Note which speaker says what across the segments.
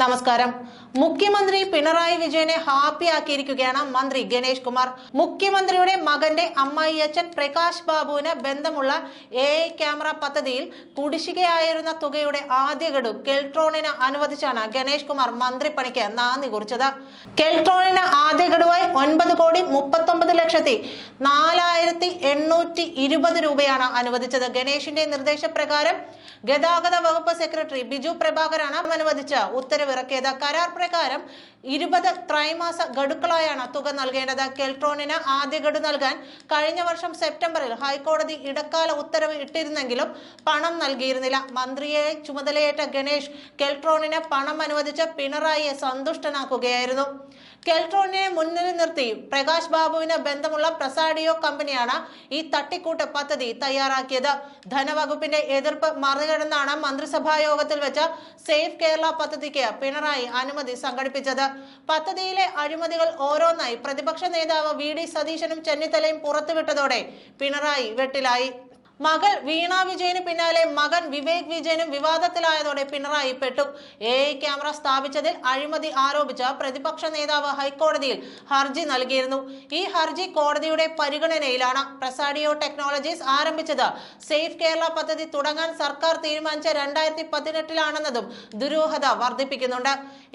Speaker 1: നമസ്കാരം. മുഖ്യമന്ത്രി പിണറായി വിജയനെ ഹാപ്പിയാക്കിയിരിക്കുകയാണ് മന്ത്രി ഗണേഷ് കുമാർ. മുഖ്യമന്ത്രിയുടെ മകന്റെ അമ്മായി അച്ഛൻ പ്രകാശ് ബാബുവിന് ബന്ധമുള്ള എ ക്യാമറ പദ്ധതിയിൽ കുടിശ്ശികയായിരുന്ന തുകയുടെ ആദ്യ ഗഡു കെൽട്രോണിന് അനുവദിച്ചാണ് ഗണേഷ് കുമാർ മന്ത്രിപ്പണിക്ക് നാന്ദി കുറിച്ചത്. കെൽട്രോണിന് ആദ്യ ഗഡുവായി ഒൻപത് കോടി മുപ്പത്തൊമ്പത് ലക്ഷത്തി നാലായിരത്തി എണ്ണൂറ്റി ഇരുപത് രൂപയാണ് അനുവദിച്ചത്. ഗണേഷിന്റെ നിർദ്ദേശപ്രകാരം ഗതാഗത വകുപ്പ് സെക്രട്ടറി ബിജു പ്രഭാകരാണ് അനുവദിച്ച ഉത്തരവിറക്കിയത്. കരാർ പ്രകാരം ഇരുപത് ത്രൈമാസ ഗഡുക്കളായാണ് തുക നൽകേണ്ടത്. കെൽട്രോണിന് ആദ്യ ഗഡു നൽകാൻ കഴിഞ്ഞ വർഷം സെപ്റ്റംബറിൽ ഹൈക്കോടതി ഇടക്കാല ഉത്തരവ് ഇട്ടിരുന്നെങ്കിലും പണം നൽകിയിരുന്നില്ല. മന്ത്രിയെ ചുമതലയേറ്റ ഗണേഷ് കെൽട്രോണിന് പണം അനുവദിച്ച് പിണറായിയെ സന്തുഷ്ടനാക്കുകയായിരുന്നു. കെൽട്രോണിനെ മുന്നിൽ നിർത്തി. പ്രകാശ് ബാബുവിന് ബന്ധമുള്ള പ്രസാഡിയോ കമ്പനിയാണ് ഈ തട്ടിക്കൂട്ട് പദ്ധതി തയ്യാറാക്കിയത്. ധനവകുപ്പിന്റെ എതിർപ്പ് മറികടന്നാണ് മന്ത്രിസഭാ യോഗത്തിൽ വെച്ച് സേഫ് കേരള പദ്ധതിക്ക് പിണറായി അനുമതി സംഘടിപ്പിച്ചത്. പദ്ധതിയിലെ അഴിമതികൾ ഓരോന്നായി. പ്രതിപക്ഷ നേതാവ് വി ഡി സതീശനും ചെന്നിത്തലയും പുറത്തുവിട്ടതോടെ പിണറായി വെട്ടിലായി. മകൾ വീണ വിജയന് പിന്നാലെ മകൻ വിവേക് വിജയനും വിവാദത്തിലായതോടെ പിണറായി പെട്ടു. എ ക്യാമറ സ്ഥാപിച്ചതിൽ അഴിമതി ആരോപിച്ച പ്രതിപക്ഷ നേതാവ് ഹൈക്കോടതിയിൽ ഹർജി നൽകിയിരുന്നു. ഈ ഹർജി കോടതിയുടെ പരിഗണനയിലാണ് പ്രസാഡിയോ ടെക്നോളജീസ് ആരംഭിച്ചത്. സേഫ് കേരള പദ്ധതി തുടങ്ങാൻ സർക്കാർ തീരുമാനിച്ച രണ്ടായിരത്തി പതിനെട്ടിലാണെന്നതും ദുരൂഹത വർദ്ധിപ്പിക്കുന്നുണ്ട്.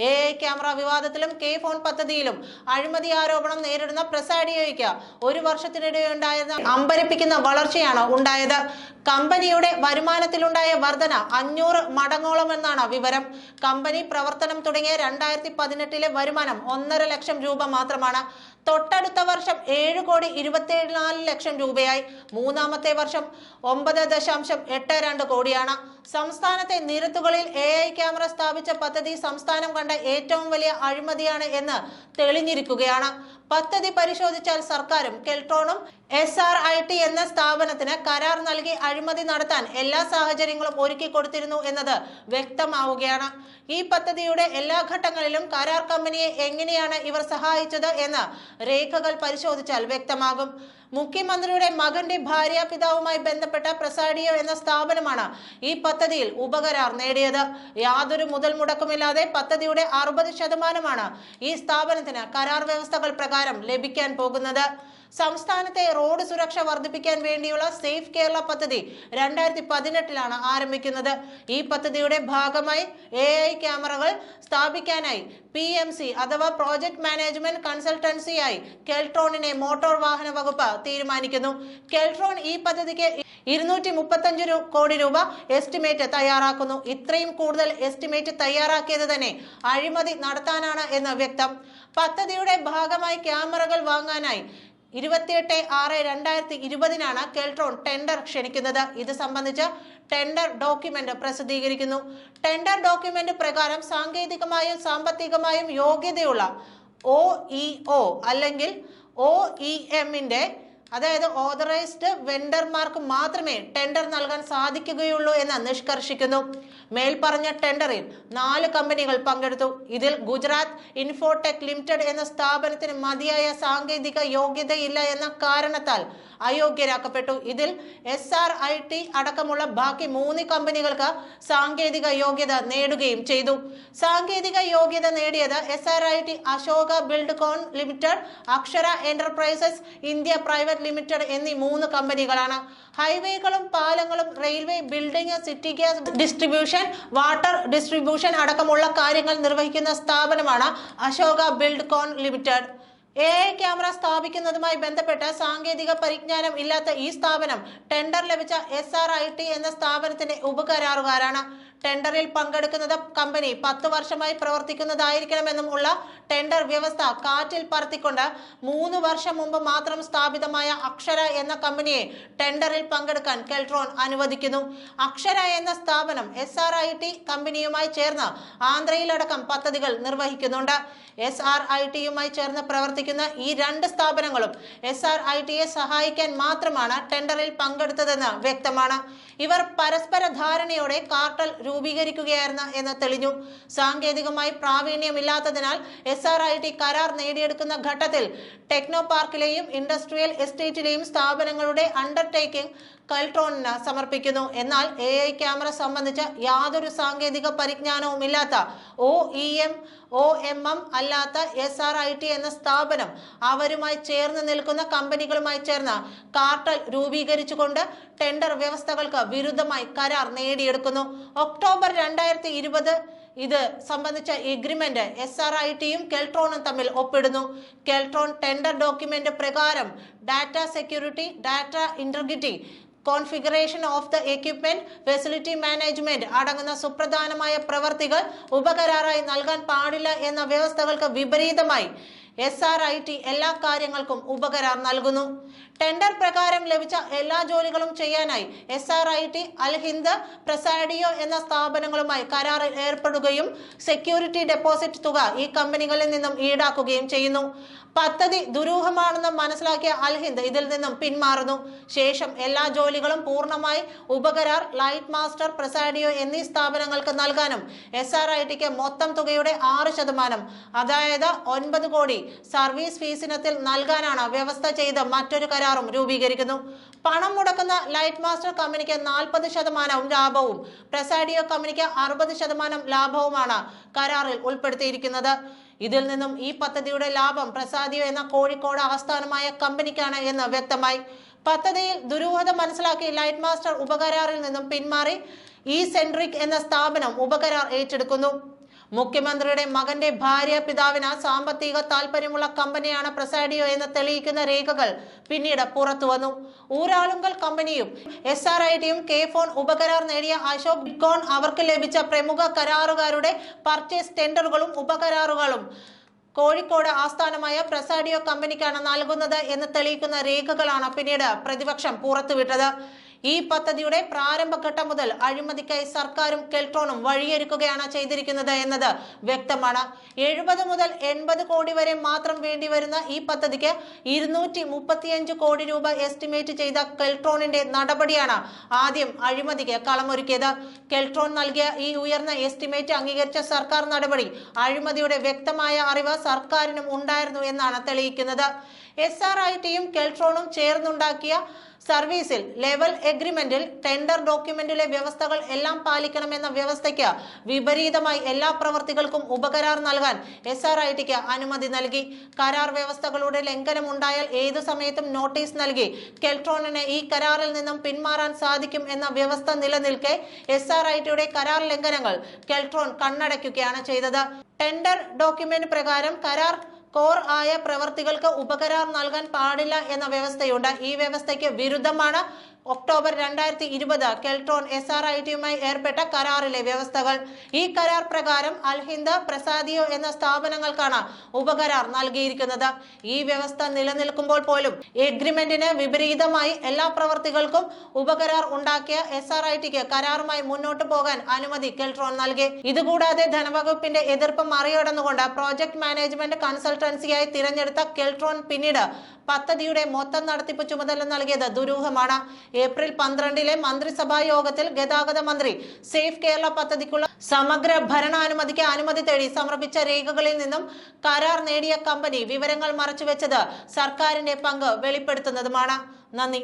Speaker 1: എ ക്യാമറ വിവാദത്തിലും കെ ഫോൺ പദ്ധതിയിലും അഴിമതി ആരോപണം നേരിടുന്ന പ്രസാഡിയോയ്ക്ക് ഒരു വർഷത്തിനിടെ ഉണ്ടായിരുന്ന അമ്പരിപ്പിക്കുന്ന വളർച്ചയാണ് ഉണ്ടായത്. это കമ്പനിയുടെ വരുമാനത്തിലുണ്ടായ വർധന അഞ്ഞൂറ് മടങ്ങോളം എന്നാണ് വിവരം. കമ്പനി പ്രവർത്തനം തുടങ്ങിയ രണ്ടായിരത്തി പതിനെട്ടിലെ വരുമാനം ഒന്നര ലക്ഷം രൂപ മാത്രമാണ്. തൊട്ടടുത്ത വർഷം ഏഴ് കോടി ഇരുപത്തിനാല് ലക്ഷം രൂപയായി. മൂന്നാമത്തെ വർഷം ഒമ്പത് ദശാംശം എട്ട് രണ്ട് കോടിയാണ്. സംസ്ഥാനത്തെ നിരത്തുകളിൽ എ ഐ ക്യാമറ സ്ഥാപിച്ച പദ്ധതി സംസ്ഥാനം കണ്ട ഏറ്റവും വലിയ അഴിമതിയാണ് എന്ന് തെളിഞ്ഞിരിക്കുകയാണ്. പദ്ധതി പരിശോധിച്ചാൽ സർക്കാരും കെൽട്രോണും എസ് ആർ ഐ ടി എന്ന സ്ഥാപനത്തിന് കരാർ നൽകി അഴിമതി നടത്താൻ എല്ലാ സാഹചര്യങ്ങളും ഒരുക്കി കൊടുത്തിരുന്നു എന്നത് വ്യക്തമാവുകയാണ്. ഈ പദ്ധതിയുടെ എല്ലാ ഘട്ടങ്ങളിലും കരാർ കമ്പനിയെ എങ്ങനെയാണ് ഇവർ സഹായിച്ചത് എന്ന് രേഖകൾ പരിശോധിച്ചാൽ വ്യക്തമാകും. മുഖ്യമന്ത്രിയുടെ മകന്റെ ഭാര്യ പിതാവുമായി ബന്ധപ്പെട്ട പ്രസാഡിയോ എന്ന സ്ഥാപനമാണ് ഈ പദ്ധതിയിൽ ഉപകരാർ നേടിയത്. യാതൊരു മുതൽ മുടക്കുമില്ലാതെ പദ്ധതിയുടെ അറുപത് ശതമാനമാണ് ഈ സ്ഥാപനത്തിന് കരാർ വ്യവസ്ഥകൾ പ്രകാരം ലഭിക്കാൻ പോകുന്നത്. സംസ്ഥാനത്തെ റോഡ് സുരക്ഷ വർദ്ധിപ്പിക്കാൻ വേണ്ടിയുള്ള സേഫ് കേരള പദ്ധതി രണ്ടായിരത്തി പതിനെട്ടിലാണ് ആരംഭിക്കുന്നത്. ഈ പദ്ധതിയുടെ ഭാഗമായി എ ഐ ക്യാമറകൾ സ്ഥാപിക്കാനായി പി എം സി അഥവാ പ്രോജക്ട് മാനേജ്മെന്റ് കൺസൾട്ടൻസിയായി കെൽട്രോണിനെ മോട്ടോർ വാഹന വകുപ്പ് തീരുമാനിക്കുന്നു. കെൽട്രോൺ ഈ പദ്ധതിക്ക് ഇരുന്നൂറ്റി മുപ്പത്തഞ്ച് കോടി രൂപ എസ്റ്റിമേറ്റ് തയ്യാറാക്കുന്നു. ഇത്രയും കൂടുതൽ എസ്റ്റിമേറ്റ് തയ്യാറാക്കിയത് തന്നെ അഴിമതി നടത്താനാണ് എന്ന് വ്യക്തം. പദ്ധതിയുടെ ഭാഗമായി ക്യാമറകൾ വാങ്ങാനായി ഇരുപത്തിയെട്ട് ആറ് രണ്ടായിരത്തി ഇരുപതിനാണ് കെൽട്രോൺ ടെൻഡർ ക്ഷണിക്കുന്നത്. ഇത് സംബന്ധിച്ച് ടെൻഡർ ഡോക്യുമെന്റ് പ്രസിദ്ധീകരിക്കുന്നു. ടെൻഡർ ഡോക്യുമെന്റ് പ്രകാരം സാങ്കേതികമായും സാമ്പത്തികമായും യോഗ്യതയുള്ള ഒ ഇ ഒ അല്ലെങ്കിൽ ഒ ഇ എമ്മിന്റെ അതായത് ഓതറൈസ്ഡ് വെണ്ടർമാർക്ക് മാത്രമേ ടെൻഡർ നൽകാൻ സാധിക്കുകയുള്ളൂ എന്ന് നിഷ്കർഷിക്കുന്നു. മേൽപ്പറഞ്ഞ ടെൻഡറിൽ നാല് കമ്പനികൾ പങ്കെടുത്തു. ഇതിൽ ഗുജറാത്ത് ഇൻഫോടെക് ലിമിറ്റഡ് എന്ന സ്ഥാപനത്തിന് മതിയായ സാങ്കേതിക യോഗ്യതയില്ല എന്ന കാരണത്താൽ അയോഗ്യരാക്കപ്പെട്ടു. ഇതിൽ എസ് ആർ ഐ ടി അടക്കമുള്ള ബാക്കി മൂന്ന് കമ്പനികൾക്ക് സാങ്കേതിക യോഗ്യത നേടുകയും ചെയ്തു. സാങ്കേതിക യോഗ്യത നേടിയത് S R I T Ashoka Buildcon limited Akshara enterprises India private limited എന്നീ മൂന്ന് കമ്പനികളാണ്. ഹൈവേകളും പാലങ്ങളും railway building city gas distribution water distribution അടക്കമുള്ള കാര്യങ്ങൾ നിർവഹിക്കുന്ന സ്ഥാപനമാണ് Ashoka Buildcon limited. A I camera സ്ഥാപിക്കുന്നതുമായി ബന്ധപ്പെട്ട് സാങ്കേതിക പരിജ്ഞാനം ഇല്ലാത്ത ഈ സ്ഥാപനം ടെൻഡർ ലഭിച്ച എസ് ആർ ഐ ടി എന്ന സ്ഥാപനത്തിന്റെ ഉപകരാറുകാരാണ്. ടെൻഡറിൽ പങ്കെടുക്കുന്നത് കമ്പനി പത്ത് വർഷമായി പ്രവർത്തിക്കുന്നതായിരിക്കണമെന്നും ഉള്ള ടെൻഡർ വ്യവസ്ഥ കാറ്റിൽ പറത്തിക്കൊണ്ട് മൂന്ന് വർഷം മുമ്പ് മാത്രം സ്ഥാപിതമായ അക്ഷര എന്ന കമ്പനിയെ ടെൻഡറിൽ പങ്കെടുക്കാൻ കെൽട്രോൺ അനുവദിക്കുന്നു. അക്ഷര എന്ന സ്ഥാപനം എസ് ആർ ഐ ടി കമ്പനിയുമായി ചേർന്ന് ആന്ധ്രയിലടക്കം പദ്ധതികൾ നിർവഹിക്കുന്നുണ്ട്. എസ് ആർ ഐ ടിയുമായി ചേർന്ന് പ്രവർത്തിക്കുന്ന ഈ രണ്ട് സ്ഥാപനങ്ങളും എസ് ആർ ഐ ടിയെ സഹായിക്കാൻ മാത്രമാണ് ടെൻഡറിൽ പങ്കെടുത്തതെന്ന് വ്യക്തമാണ്. ഇവർ പരസ്പര ധാരണയോടെ കാർട്ടൽ രൂപീകരിക്കുകയായിരുന്നു എന്ന് തെളിഞ്ഞു. സാങ്കേതികമായി പ്രാവീണ്യമില്ലാത്തതിനാൽ എസ് ആർ ഐ ടി കരാർ നേടിയെടുക്കുന്ന ഘട്ടത്തിൽ ടെക്നോ പാർക്കിലെയും ഇൻഡസ്ട്രിയൽ എസ്റ്റേറ്റിലെയും സ്ഥാപനങ്ങളുടെ അണ്ടർടേക്കിംഗ് കൽട്രോണിന് സമർപ്പിക്കുന്നു. എന്നാൽ എ ഐ ക്യാമറ സംബന്ധിച്ച് യാതൊരു സാങ്കേതിക പരിജ്ഞാനവും ഇല്ലാത്ത O E M O M M അല്ലാത്ത എസ് ആർ ഐ ടി എന്ന സ്ഥാപനം അവരുമായി ചേർന്ന് നിൽക്കുന്ന കമ്പനികളുമായി ചേർന്ന് കാർട്ടൽ രൂപീകരിച്ചുകൊണ്ട് ടെൻഡർ വ്യവസ്ഥകൾക്ക് വിരുദ്ധമായി കരാർ നേടിയെടുക്കുന്നു. ഒക്ടോബർ രണ്ടായിരത്തി ഇരുപത് ഇത് സംബന്ധിച്ച എഗ്രിമെന്റ് എസ് ആർ ഐ ടിയും കെൽട്രോണും തമ്മിൽ ഒപ്പിടുന്നു. കെൽട്രോൺ ടെൻഡർ ഡോക്യുമെന്റ് പ്രകാരം data security data integrity configuration of the equipment facility management അടങ്ങുന്ന സുപ്രധാനമായ പ്രവർത്തികൾ ഉപകരാറായി നൽകാൻ പാടില്ല എന്ന വ്യവസ്ഥകൾക്ക് വിപരീതമായി എസ് ആർ ഐ ടി എല്ലാ കാര്യങ്ങൾക്കും ഉപകരാർ നൽകുന്നു. ടെൻഡർ പ്രകാരം ലഭിച്ച എല്ലാ ജോലികളും ചെയ്യാനായി S R I T Al Hind Prasadio എന്ന സ്ഥാപനങ്ങളുമായി കരാറിൽ ഏർപ്പെടുകയും സെക്യൂരിറ്റി ഡെപ്പോസിറ്റ് തുക ഈ കമ്പനികളിൽ നിന്നും ഈടാക്കുകയും ചെയ്യുന്നു. പദ്ധതി ദുരൂഹമാണെന്ന് മനസ്സിലാക്കിയ അൽഹിന്ദ് ഇതിൽ നിന്നും പിന്മാറുന്നു. ശേഷം എല്ലാ ജോലികളും പൂർണമായി ഉപകരാർ ലൈറ്റ് മാസ്റ്റർ പ്രസാഡിയോ എന്നീ സ്ഥാപനങ്ങൾക്ക് നൽകാനും എസ് ആർ ഐ ടിക്ക് മൊത്തം തുകയുടെ ആറ് ശതമാനം അതായത് ഒൻപത് കോടി സർവീസ് ഫീസിനത്തിൽ നൽകാനാണ് വ്യവസ്ഥ ചെയ്ത് മറ്റൊരു കരാറും രൂപീകരിക്കുന്നു. പണം മുടക്കുന്ന ലൈറ്റ് മാസ്റ്റർ കമ്പനിക്ക് നാൽപ്പത് ശതമാനവും ലാഭവും പ്രസാഡിയോ കമ്പനിക്ക് അറുപത് ശതമാനം ലാഭവുമാണ് കരാറിൽ ഉൾപ്പെടുത്തിയിരിക്കുന്നത്. ഇതിൽ നിന്നും ഈ പദ്ധതിയുടെ ലാഭം പ്രസാദിയോ എന്ന കോഴിക്കോട് ആസ്ഥാനമായ കമ്പനിക്കാണ് എന്ന് വ്യക്തമായി. പദ്ധതിയിൽ ദുരൂഹത മനസ്സിലാക്കി ലൈറ്റ് മാസ്റ്റർ ഉപകരാറിൽ നിന്നും പിന്മാറി ഈ സെൻട്രിക് എന്ന സ്ഥാപനം ഉപകരാർ ഏറ്റെടുക്കുന്നു. മുഖ്യമന്ത്രിയുടെ മകന്റെ ഭാര്യ പിതാവിന് സാമ്പത്തിക താല്പര്യമുള്ള കമ്പനിയാണ് പ്രസാഡിയോ എന്ന് തെളിയിക്കുന്ന രേഖകൾ പിന്നീട് പുറത്തു വന്നു. ഊരാളുങ്കൽ കമ്പനിയും എസ് ആർ ഐ ടിയും കെ ഫോൺ ഉപകരാർ നേടിയ അശോക് ബിക്കോൺ അവർക്ക് ലഭിച്ച പ്രമുഖ കരാറുകാരുടെ പർച്ചേസ് ടെൻഡറുകളും ഉപകരാറുകളും കോഴിക്കോട് ആസ്ഥാനമായ പ്രസാഡിയോ കമ്പനിക്കാണ് നൽകുന്നത് എന്ന് തെളിയിക്കുന്ന രേഖകളാണ് പിന്നീട് പ്രതിപക്ഷം പുറത്തുവിട്ടത്. ഈ പദ്ധതിയുടെ പ്രാരംഭഘട്ടം മുതൽ അഴിമതിക്കായി സർക്കാരും കെൽട്രോണും വഴിയൊരുക്കുകയാണ് ചെയ്തിരിക്കുന്നത് എന്നത് വ്യക്തമാണ്. എഴുപത് മുതൽ എൺപത് കോടി വരെ മാത്രം വേണ്ടിവരുന്ന ഈ പദ്ധതിക്ക് ഇരുന്നൂറ്റി മുപ്പത്തിയഞ്ച് കോടി രൂപ എസ്റ്റിമേറ്റ് ചെയ്ത കെൽട്രോണിന്റെ നടപടിയാണ് ആദ്യം അഴിമതിക്ക് കളമൊരുക്കിയത്. കെൽട്രോൺ നൽകിയ ഈ ഉയർന്ന എസ്റ്റിമേറ്റ് അംഗീകരിച്ച സർക്കാർ നടപടി അഴിമതിയുടെ വ്യക്തമായ അറിവ് സർക്കാരിനും ഉണ്ടായിരുന്നു എന്നാണ് തെളിയിക്കുന്നത്. എസ് ആർ ഐ ടിയും കെൽട്രോണും ചേർന്നുണ്ടാക്കിയ സർവീസിൽ ലെവൽ എഗ്രിമെന്റിൽ ടെൻഡർ ഡോക്യുമെന്റിലെ വ്യവസ്ഥകൾ എല്ലാം പാലിക്കണമെന്ന വ്യവസ്ഥയ്ക്ക് വിപരീതമായി എല്ലാ പ്രവർത്തികൾക്കും ഉപകരാർ നൽകാൻ എസ് ആർ ഐ ടിക്ക് അനുമതി നൽകി. കരാർ വ്യവസ്ഥകളുടെ ലംഘനം ഉണ്ടായാൽ ഏതു സമയത്തും നോട്ടീസ് നൽകി. കെൽട്രോണിന് ഈ കരാറിൽ നിന്നും പിന്മാറാൻ സാധിക്കും എന്ന വ്യവസ്ഥ നിലനിൽക്കെ എസ് ആർ ഐ ടിയുടെ കരാർ ലംഘനങ്ങൾ കെൽട്രോൺ കണ്ണടയ്ക്കുകയാണ് ചെയ്തത്. ടെൻഡർ ഡോക്യുമെന്റ് പ്രകാരം കരാർ കോർ ആയ പ്രവർത്തികൾക്ക് ഉപകരാർ നൽകാൻ പാടില്ല എന്ന വ്യവസ്ഥയുണ്ട്. ഈ വ്യവസ്ഥയ്ക്ക് വിരുദ്ധമാണ് ഒക്ടോബർ രണ്ടായിരത്തി ഇരുപത് കെൽട്രോൺ എസ് ആർ ഐ ടിയുമായി ഏർപ്പെട്ട കരാറിലെ വ്യവസ്ഥകൾ. ഈ കരാർ പ്രകാരം അൽഹിന്ദ പ്രസാദിയോ എന്ന സ്ഥാപനങ്ങൾക്കാണ് ഉപകരാർ നൽകിയിരിക്കുന്നത്. ഈ വ്യവസ്ഥ നിലനിൽക്കുമ്പോൾ പോലും എഗ്രിമെന്റിന് വിപരീതമായി എല്ലാ പ്രവർത്തികൾക്കും ഉപകരാർ ഉണ്ടാക്കിയ എസ് ആർ ഐ ടിക്ക് കരാറുമായി മുന്നോട്ട് പോകാൻ അനുമതി കെൽട്രോൺ നൽകി. ഇതുകൂടാതെ ധനവകുപ്പിന്റെ എതിർപ്പ് മറികടന്നുകൊണ്ട് പ്രോജക്ട് മാനേജ്മെന്റ് കൺസൾട്ടൻസിയായി തിരഞ്ഞെടുത്ത കെൽട്രോൺ പിന്നീട് പദ്ധതിയുടെ മൊത്തം നടത്തിപ്പ് ചുമതല നൽകിയത് ദുരൂഹമാണ്. ഏപ്രിൽ പന്ത്രണ്ടിലെ മന്ത്രിസഭാ യോഗത്തിൽ ഗതാഗത മന്ത്രി സേഫ് കേരള പദ്ധതിക്കുള്ള സമഗ്ര ഭരണാനുമതിക്ക് അനുമതി തേടി സമർപ്പിച്ച രേഖകളിൽ നിന്നും കരാർ നേടിയ കമ്പനി വിവരങ്ങൾ മറച്ചുവെച്ചത് സർക്കാരിന്റെ പങ്ക് വെളിപ്പെടുത്തുന്നതുമാണ്. നന്ദി.